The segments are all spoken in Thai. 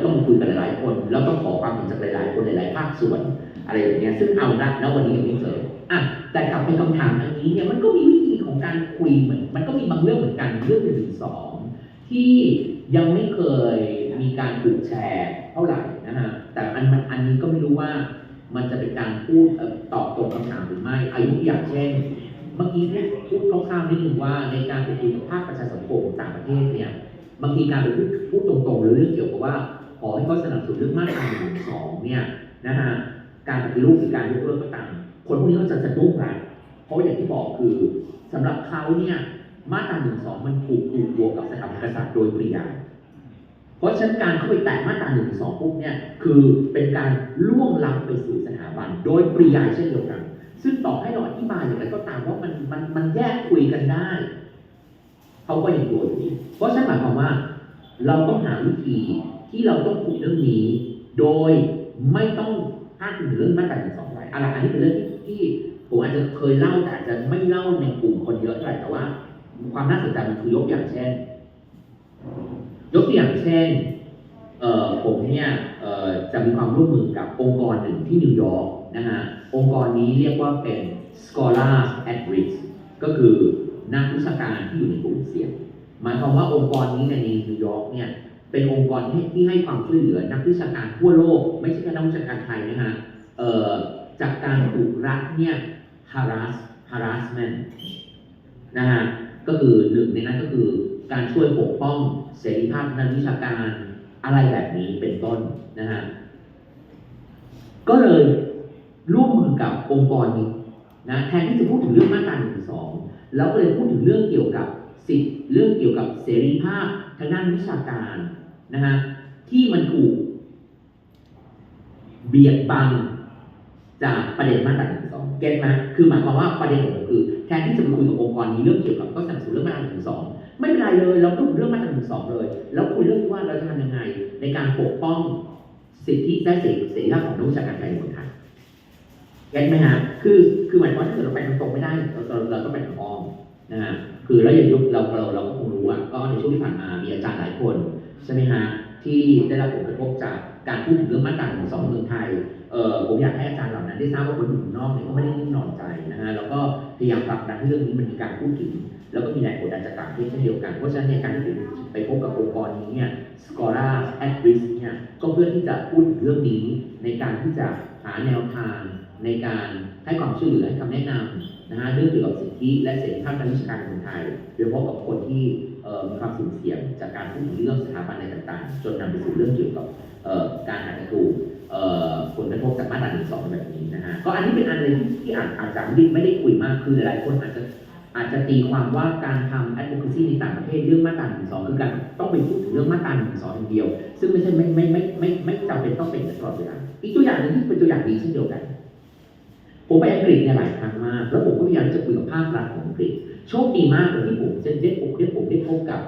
ต้องคุยกันหลายคน แล้วต้องขอความเห็นจากหลายๆคนหลายๆภาคส่วน อะไรอย่างเงี้ยซึ่งเอาละแล้ววันนี้ยังไม่เจออะแต่กลับไปคำถามอันนี้เนี่ยมันก็มีวิธีของการคุยเหมือน มันก็มีบางเรื่องเหมือนกันเรื่องหนึ่งสองที่ยังไม่เคยมีการถูกแชร์เท่าไหร่นะฮะแต่อันมันอันนี้ก็ไม่รู้ว่า มันจะเป็นการพูดตอบตรงคำถามหรือไม่อายุอย่างเช่น เมื่อกี้เนี่ยพูดคร่าวๆนิดนึงว่าในการไปคุยกับภาคประชาสังคมต่างประเทศเนี่ยบางทีการไปพูดพูดตรงๆหรือเรื่องเกี่ยวกับว่า ขอให้เขาสนับสนุนเรื่องมาตราหนึ่งสองเนี่ยนะฮะการปฏิรูปหรือการยกเลิกก็ตามคนพวกนี้ก็จะสะดุ้งละเพราะอย่างที่บอกคือสำหรับเขาเนี่ยมาตราหนึ่งสองมันผูกผูกบวกกับสถาบันกษัตริย์โดยปริยายเพราะฉะนั้นการเข้าไปแตะมาตราหนึ่งสองปุ๊บเนี่ยคือเป็นการล่วงล้ำไปสู่สถาบัน โดยปริยายเช่นเดียวกัน ซึ่งต่อให้เราอธิบายอย่างไรก็ตามว่ามันมันมันแยกคุยกันได้ เขาก็ยังโดนอยู่เพราะฉะนั้นหมายความว่า เราต้องหาวิธีที่เราต้องคุยเรื่องนี้ โดยไม่ต้องพลาดถึงเรื่องมาตราหนึ่งสองไว้อะไรอันนี้เป็นเรื่องที่ผมอาจจะเคยเล่าแต่อาจจะไม่เล่าในกลุ่มคนเยอะเท่าไหร่แต่ว่า ความน่าสนใจมันคือยกอย่างเช่น ยกตัวอย่างเช่นเออผมเนี่ยเออจะมีความร่วมมือกับองค์กรหนึ่งที่นิวยอร์กนะฮะองค์กรนี้เรียกว่าเป็น Scholars at Risk ก็คือนักวิชาการที่อยู่ในกลุ่มเสี่ยง หมายความว่าองค์กรนี้ในนิวยอร์กเนี่ยเป็นองค์กรที่ที่ให้ความช่วยเหลือนักวิชาการทั่วโลก ไม่ใช่แค่นักวิชาการไทยนะฮะเอ่อจากการถูกรัฐเนี่ย harass harassment นะฮะก็คือหนึ่งในนั้นก็คือการช่วยปกป้องเสรีภาพนักวิชาการอะไรแบบนี้เป็นต้นนะฮะก็เลยร่วมมือกับองค์กรนี้นะแทนที่จะพูดถึงเรื่องมาตราหนึ่งสองเราก็เลยพูดถึงเรื่องเกี่ยวกับ สิทธิ์เรื่องเกี่ยวกับเสรีภาพทางด้านวิชาการนะฮะที่มันถูก เบียดบังจากประเด็นมาตราหนึ่งสองเก็ตไหมคือหมายความว่าประเด็นของผมคือแทนที่จะไปคุยกับองค์กรนี้เรื่องเกี่ยวกับก็สนับสนุนเรื่องมาตราหนึ่งสองไม่เป็นไรเลยเราพูดเรื่องมาตราหนึ่งสองเลย แล้วคุยเรื่องว่าเราจะทำยังไง ในการปกป้องสิทธิและเสรีภาพของนักวิชาการไทยในเมืองไทยเก็ตไหมฮะคือคือหมายความว่าถ้าเกิดเราไปทางตรงไม่ได้เราเราเราต้องไปทางอ้อม นะคือแล้วอย่างยุคเราเราเราก็คงรู้ว่าก็ในช่วงที่ผ่านมามีอาจารย์หลายคนใช่ไหมฮะที่ได้รับผลกระทบจากการพูดถึงเรื่องมาตราหนึ่งสองเมืองไทยเอ่อผมอยากให้อาจารย์เหล่านั้นได้ทราบว่าคนอยู่นอกเนี่ยก็ไม่ได้นิ่งนอนใจนะฮะแล้วก็พยายามผลักดันให้เรื่องนี้มันมีการพูดถึง แล้วก็มีแรงกดดันจากต่างประเทศเช่นเดียวกันเพราะฉะนั้นในการที่ผมไปพบกับองค์กรนี้เนี่ย Scholar at Risk เนี่ยก็เพื่อที่จะพูดถึงเรื่องนี้ในการที่จะหาแนวทางในการให้ความช่วยเหลือให้คำแนะนำ นะฮะเรื่องเกี่ยวกับสิทธิและเสรีภาพทางวิชาการในเมืองไทยโดยเฉพาะกับคนที่มีความสุ่มเสียงจากการพูดถึงเรื่องสถาบันอะไรต่างๆ จนนำไปสู่เรื่องเกี่ยวกับการอาจจะถูกเอ่อผลกระทบจากมาตราหนึ่งสองแบบนี้นะฮะก็อันนี้เป็นอันหนึงที่อาจอาจจะไม่ได้ไม่ได้คุยมากคือหลายคนอาจจะอาจจะตีความว่าการทำ advocacy ในต่างประเทศเรื่องมาตราหนึ่งสองคือการต้องไปพูดถึงเรื่องมาตราหนึ่งสองอย่างเดียว ซึ่งไม่ใช่ไม่ไม่ไม่ไม่ไม่จำเป็นต้องเป็นอย่างนั้นตลอดเวลาอีกตัวอย่างหนึงที่เป็นตัวอย่างดีเช่นเดียวกัน ผมไปอังกฤษเนี่ยหลายครั้งมาก แล้วผมก็พยายามจะคุยกับภาครัฐของอังกฤษ โชคดีมากเลยที่ผมจะได้ผมได้ผมได้พบกับ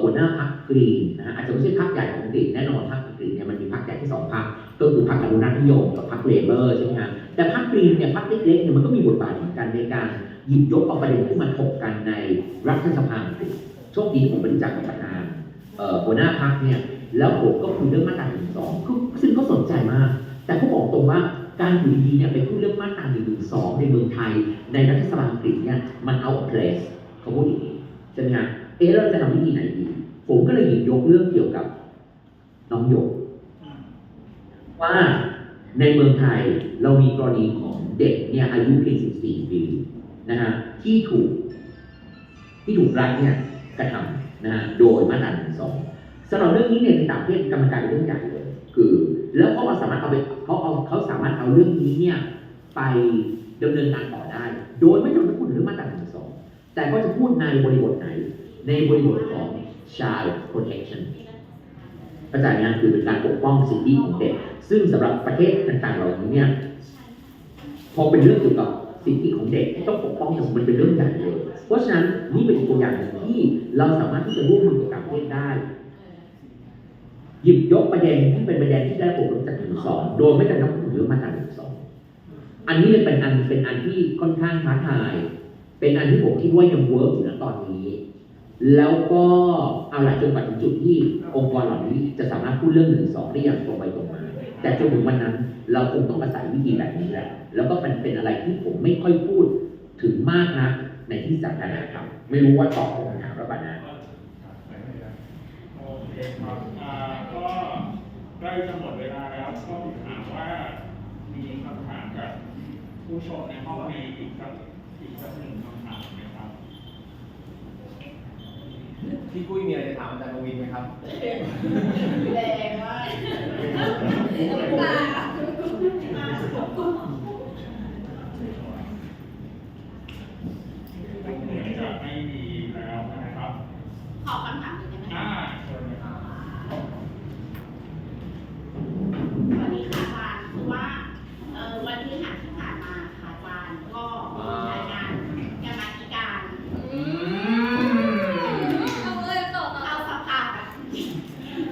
หัวหน้าพรรคกรีนนะฮะอาจจะไม่ใช่พรรคใหญ่ของอังกฤษแน่นอนพรรคอังกฤษเนี่ยมันมีพรรคใหญ่ที่สองพรรคก็คือพรรคอนุรักษ์นิยมกับพรรคเลเบอร์ใช่ไหมฮะแต่พรรคกรีนเนี่ยพรรคเล็กๆเนี่ยมันก็มีบทบาทเหมือนกันในการหยิบยกเอาประเด็นที่มาถกกันในรัฐสภาอังกฤษโชคดีผมไปรู้จักกับประธานหัวหน้าพรรคเนี่ยแล้วผมก็คุยเรื่องมาตราหนึ่งสองซึ่งเขาสนใจมาก แต่เขาบอกตรงว่า การอยู่ดีเนี่ยไปพูดเรื่องมาตราหนึ่งสองในเมืองไทย ในรัฐสภาอังกฤษเนี่ยมันเอาเพลสเขาพูดอย่างนี้ใช่ไหมฮะเอะเราจะทำวิธีไหนดีผมก็เลยหยิบยกเรื่องเกี่ยวกับน้องหยก ว่าในเมืองไทยเรามีกรณีของเด็กเนี่ยอายุเพียง14 ปีนะฮะที่ถูก ที่ถูกรัฐเนี่ยกระทำนะฮะโดยมาตราหนึ่งสองสำหรับเรื่องนี้เนี่ยในต่างประเทศกรรมการเป็นเรื่องใหญ่เลย คือ แล้วเขาสามารถเอาไปเขาเอาเขาามารถเอาเรื่องนี้เนี่ยไปดำเนินการต่อได้ โดยไม่จำเป็นต้องพูดถึงเรื่องมาตราหนึ่งสองแต่ก็จะพูดในบริบทไหน ในบริบทของ child protection เข้าใจไหมคือเป็นการปกป้องสิทธิของเด็ก ซึ่งสำหรับประเทศต่างๆเหล่านี้เนี่ยพอเป็นเรื่องเกี่ยวกับสิทธิของเด็กต้องปกป้องเนี่ยมันเป็นเรื่องใหญ่เลย เพราะฉะนั้นนี่เป็นตัวอย่างหนึ่งที่เราสามารถที่จะร่วมมือกับต่างประเทศได้ หยิบยกประเด็นที่เป็นประเด็นที่ได้ผลกระทบจากหนึ่งสองโดยไม่จำเป็นต้อง พูดถึงเรื่อมาตราหนึ่งสองอันนี้เลยเป็นอันเป็นอันที่ค่อนข้างท้าทาย เป็นอันที่ผมคิดว่ายังเวิร์กอยู่นะตอนนี้ แล้วก็เอาหละจนกว่าถึงจุดที่องค์กรเหล่านี้จะสามารถพูดเรื่องหนึ่งสองได้อย่างตรงไปตรงมา แต่จนถึงวันนั้นเราคงต้องอาศัยวิธีแบบนี้แหละ แล้วก็มันเป็นอะไรที่ผมไม่ค่อยพูดถึงมากนะในที่สาธารณะครับ ไม่รู้ว่าตอบคำถามหรือเปล่านะโอเคครับก็ใกล้จะหมดเวลาแล้วก็ถามว่า มีคำถามจากผู้ชมในห้องนี้อีกสักอีกสักหนึ่งคำถามไหมครับ พี่กุ้ยมีอะไรจะถามอาจารย์กวินไหมครับ แรงมาก น้ำตา เหมือนจะไม่มีแล้วนะครับ ขอคำถามหนึ่งได้ไหม อ่า คะ เชิญเลยครับ สวัสดีค่ะอาจารย์คือว่าเอ่อวันพฤหัสที่ผ่านมาค่ะอาจารย์ก็มีรายงานกรรมาธิการเข้าสภาแบบนี่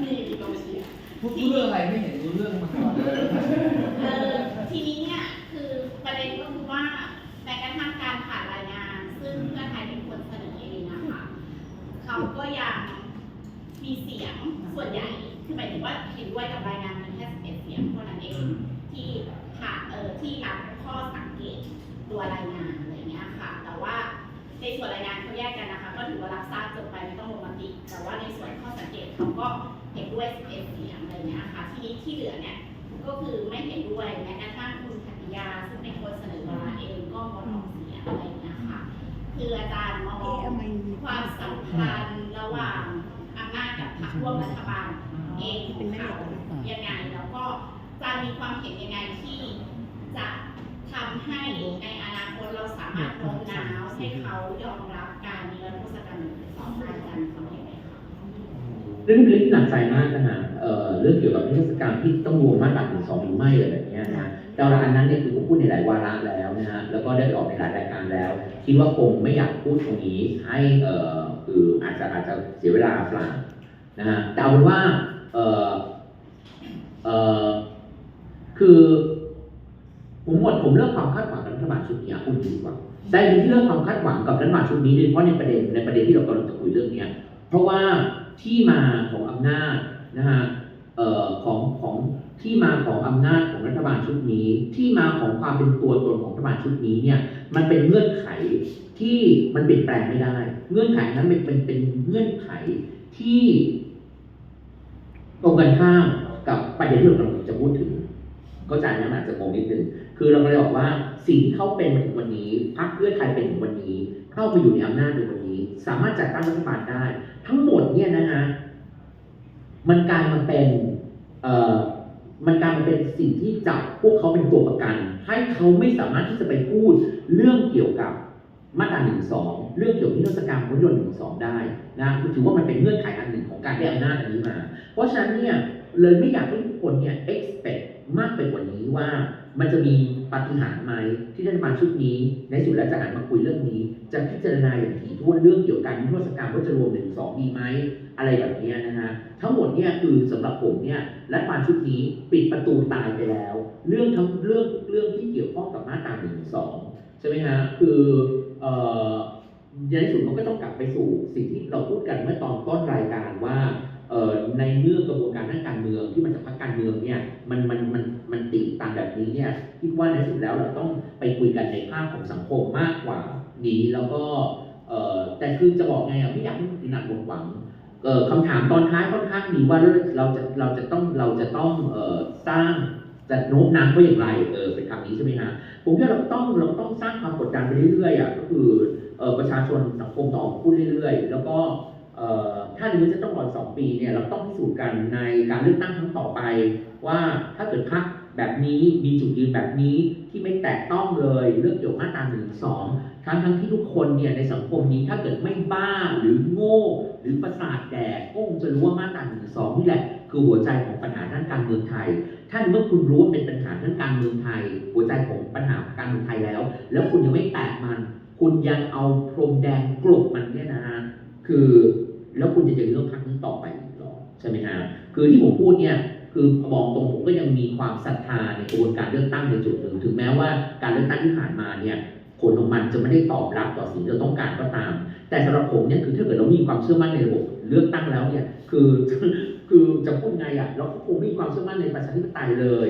มีกองเชียร์ พูดเรื่องอะไรไม่เห็นรู้เรื่องมาก่อนเลยเออทีนี้เนี่ยคือประเด็นก็คือว่าแม้กระทั่งการผ่านรายงาน ซึ่งเพื่อไทยเป็นคนเสนอเองนะคะเขาก็ยังมีเสียงส่วนใหญ่คือหมายถึงว่าเห็นด้วยกับรายงานมีแค่11เสียงเท่านั้นเองที่ค่ะเออที่รับข้อสังเกตตัวรายงานอะไรเงี้ยค่ะ แต่ว่าในส่วนรายงานเขาแยกกันนะคะ ก็ถือว่ารับทราบจบไปไม่ต้องลงมติแต่ว่าในส่วนข้อสังเกตเขาก็ เห็นด้วย 11 เสียงอะไรเงี้ยค่ะ ทีนี้ที่เหลือเนี่ยก็คือไม่เห็นด้วยแม้กระทั่งคุณขัติยา ซึ่งเป็นคนเสนอมาเองก็งดออกเสียงอะไรเงี้ยค่ะ คืออาจารย์มองความสัมพันธ์ระหว่างอำนาจกับพรรคร่วมรัฐบาลเองของเขายังไงแล้วก็อาจารย์มีความเห็นยังไงที่จะทำให้ในอนาคตเราสามารถโน้มน้าวให้เขายอมรับการนิรโทษกรรมหนึ่งสองอาจารย์มีควา เรื่องนี้หนักใจมากนะฮะเอ่อเรื่องเกี่ยวกับนิทศการที่ต้องรวมมาตราหนึ่งสองหรือไม่อะไรแบบนี้นะฮะแต่ว่าอันนั้นเนี่ยคือผมพูดในหลายวาระแล้วนะฮะแล้วก็ได้ออกในหลายรายการแล้ว คิดว่าคงไม่อยากพูดตรงนี้ให้เอ่อคืออาจจะอาจจะเสียเวลาเปล่านะฮะแต่เอาเป็นว่าเอ่อเอ่อคือผมหมดผมเลิกความคาดหวังกับรัฐบาลชุดนี้คุณดีกว่าแต่ดีที่เลิกความคาดหวังกับรัฐบาลชุดนี้โดยเฉพาะในประเด็นในประเด็นที่เรากำลังจะคุยเรื่องเนี้ยเพราะว่า ที่มาของอำนาจนะฮะเอ่อของของที่มาของอำนาจของรัฐบาลชุดนี้ ที่มาของความเป็นตัวตนของรัฐบาลชุดนี้เนี่ยมันเป็นเงื่อนไขที่มันเปลี่ยนแปลงไม่ได้ เงื่อนไขนั้นเป็นเป็นเป็นเงื่อนไขที่ตรงกันข้ามกับประเด็นที่เรากำลังจะพูดถึงเข้าใจไหมมันอาจจะงงนิดนึงคือเราเลยบอกว่าสิ่งที่เขาเป็นมาถึงวันนี้พรรคเพื่อไทยเป็นถึงวันนี้ เข้าไปอยู่ในอำนาจในวัน สามารถจัดตั้งรัฐบาลได้ ทั้งหมดเนี่ยนะฮะมันกลายมาเป็นเอ่อมันกลายมาเป็นสิ่งที่จับพวกเขาเป็นตัวประกัน ให้เขาไม่สามารถที่จะไปพูดเรื่องเกี่ยวกับมาตราหนึ่งสองเรื่องเกี่ยวกับนิรโทษกรรมรถยนต์หนึ่งสองได้นะคือถือว่ามันเป็นเงื่อนไขอันหนึ่งของการได้อำนาจอันนี้มา เพราะฉะนั้นเนี่ยเลยไม่อยากให้ทุกคนเนี่ย expect มากไปกว่านี้ว่ามันจะมีปฏิหารไหมที่รัฐบาลชุดนี้ ในสุดแล้วจะหันมาคุยเรื่องนี้ จะพิจารณาอย่างถี่ถ้วนเรื่องเกี่ยวกับการนิรโทษกรรมว่าจะรวมหนึ่งสองดีไหมอะไรแบบนี้นะฮะทั้งหมดเนี่ยคือสำหรับผมเนี่ยรัฐบาลชุดนี้ปิดประตูตายไปแล้ว เรื่องทั้งเรื่องเรื่องที่เกี่ยวข้องกับมาตราหนึ่งสองใช่ไหมฮะคือเอ่อในสุดมันก็ต้องกลับไปสู่สิ่งที่เราพูดกันเมื่อตอนต้นรายการว่า ในเมื่อกระบวนการทางการเมืองที่มันจากพรรคการเมืองเนี่ยมันมันมันมันติดตามแบบนี้เนี่ยคิดว่าในสุดแล้วเราต้องไปคุยกันในภาพของสังคมมากกว่านี้แล้วก็เออแต่คือจะบอกไงอะไม่อยากให้ติดหนักหวังเออคำถามตอนท้ายค่อนข้างดีว่าเราจะเราจะต้องเราจะต้องเออสร้างจะโน้มน้าวเขาอย่างไรเออเป็นคำนี้ใช่ไหมฮะผมว่าเราต้องเราต้องสร้างความกดดันไปเรื่อยๆอะก็คือเออประชาชนสังคมต้อพูดเรื่อยๆ แล้วก็ ถ้าในนี้จะต้องรอสองปีเนี่ยเราต้องพิสูจน์กันในการเลือกตั้งครั้งต่อไป ว่าถ้าเกิดพรรคแบบนี้มีจุดยืนแบบนี้ที่ไม่แตะต้องเลยเรื่องเกี่ยวกับมาตราหนึ่งสองทั้งทั้งที่ทุกคนเนี่ยในสังคมนี้ถ้าเกิดไม่บ้าหรือโง่ หรือประสาทแดกก็คงจะรู้ว่ามาตราหนึ่งสองนี่แหละคือหัวใจของปัญหาด้านการเมืองไทย ถ้าเมื่อคุณรู้ว่าเป็นปัญหาด้านการเมืองไทย หัวใจของปัญหาการเมืองไทยแล้ว แล้วคุณยังไม่แตะมัน คุณยังเอาพรมแดงกลบมันเนี่ยนะฮะคือ แล้วคุณจะเจอเรื่องพักนี้ต่อไปอีกหรอใช่ไหมฮะคือที่ผมพูดเนี่ยคือบอกตรงผมก็ยังมีความศรัทธาในกระบวนการเลือกตั้งในจุดหนึ่งถึงแม้ว่าการเลือกตั้งที่ผ่านมาเนี่ยผลของมันจะไม่ได้ตอบรับต่อสิ่งที่เราต้องการก็ตาม แต่สำหรับผมเนี่ยคือถ้าเกิดเรามีความเชื่อมั่นในระบบเลือกตั้งแล้วเนี่ยคือคือจะพูดไงอะเราก็คงมีความเชื่อมั่นในประชาธิปไตยเลย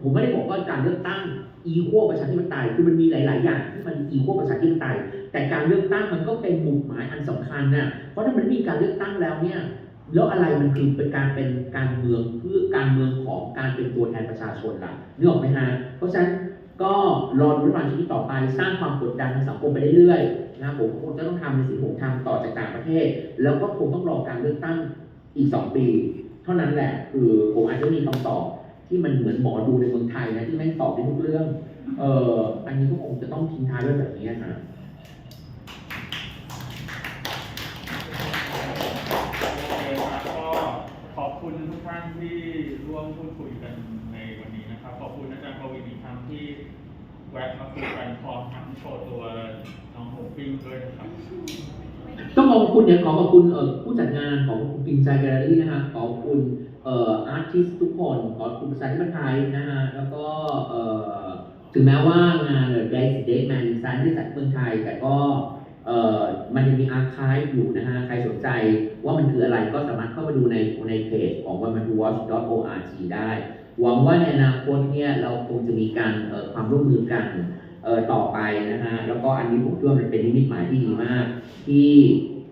ผมไม่ได้บอกว่าการเลือกตั้ง อีโคประชาธิปไตยคือมันมีหลาย ๆ อย่างที่มันอีโคประชาธิปไตยแต่การเลือกตั้งมันก็เป็นหมุดหมายอันสำคัญน่ะเพราะถ้ามันมีการเลือกตั้งแล้วเนี่ยแล้วอะไรมันคือเป็นการเป็นการเมืองเพื่อการเมืองของการเป็นตัวแทนประชาชนล่ะนึกออกไหมฮะเพราะฉะนั้นก็รอดูรัฐบาลชุดต่อไปสร้างความกดดันในสังคมไปเรื่อยๆนะผมคงจะต้องทำในสิ่งที่ผมทำต่อจากต่างประเทศ แล้วก็คงต้องรอการเลือกตั้งอีกสองปี เท่านั้นแหละคือผมอาจจะมีคำตอบ ที่มันเหมือนหมอดูในเมืองไทยนะที่แม่งตอบได้ทุกเรื่อง เอออันนี้ก็คงจะต้องทิ้งท้ายด้วยแบบนี้นะ โอเคครับก็ขอบคุณทุกท่านที่ร่วมพูดคุยกันในวันนี้นะครับ ขอบคุณอาจารย์ปวินอีกครั้งที่แวะมาคุยกันพร้อมทั้งโชว์ตัวน้องหมูปิ้งด้วยนะครับ ต้องขอบคุณเนี่ยขอขอบคุณเอ่อผู้จัดงานของคุณปินใจแกลเลอรี่นะฮะขอบคุณเอ่ออาร์ติสทุกคนขอบคุณภาษาที่ไทยนะฮะแล้วก็เอ่อถึงแม้ว่างานเด y สเดย์แมนซันที่จัดเมืองไทย แต่ก็เอ่อมันยังมีอาร์คายอยู่นะฮะ ใครสนใจว่ามันคืออะไรก็สามารถเข้าไปดูในในเพจของ w o m a n to watch org ได้ หวังว่าในอนาคตเนี่ยเราคงจะมีการเอ่อความร่วมมือกันเอ่อต่อไปนะฮะ แล้วก็อันนี้ผมคิดว่ามันเป็นนิมิตหมายที่ดีมาก ที่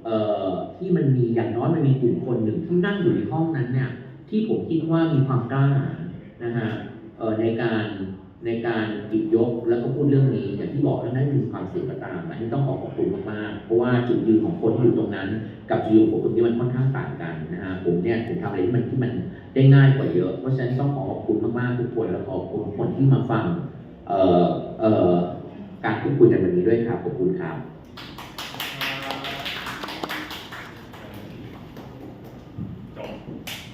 เอ่อที่มันมีอย่างน้อยมันมีกลุ่มคนหนึ่งที่นั่งอยู่ในห้องนั้นเนี่ย ที่ผมคิดว่ามีความกล้าหาญนะฮะเอ่อในการในการหยิบยกแล้วก็พูดเรื่องนี้อย่างที่บอกแล้วนั่นมีความเสี่ยงก็ตามอันนี้ต้องขอขอบคุณมากๆเพราะว่าจุดยืนของคนที่อยู่ตรงนั้น กับจุดยืนของคนที่มันค่อนข้างต่างกันนะฮะผมเนี่ยผมทำอะไรที่มันที่มันได้ง่ายกว่าเยอะ เพราะฉะนั้นต้องขอขอบคุณมากๆทุกคนและขอบคุณคนที่มาฟังเอ่อเอ่อการพูดคุยกันวันนี้ด้วยครับขอบคุณครับ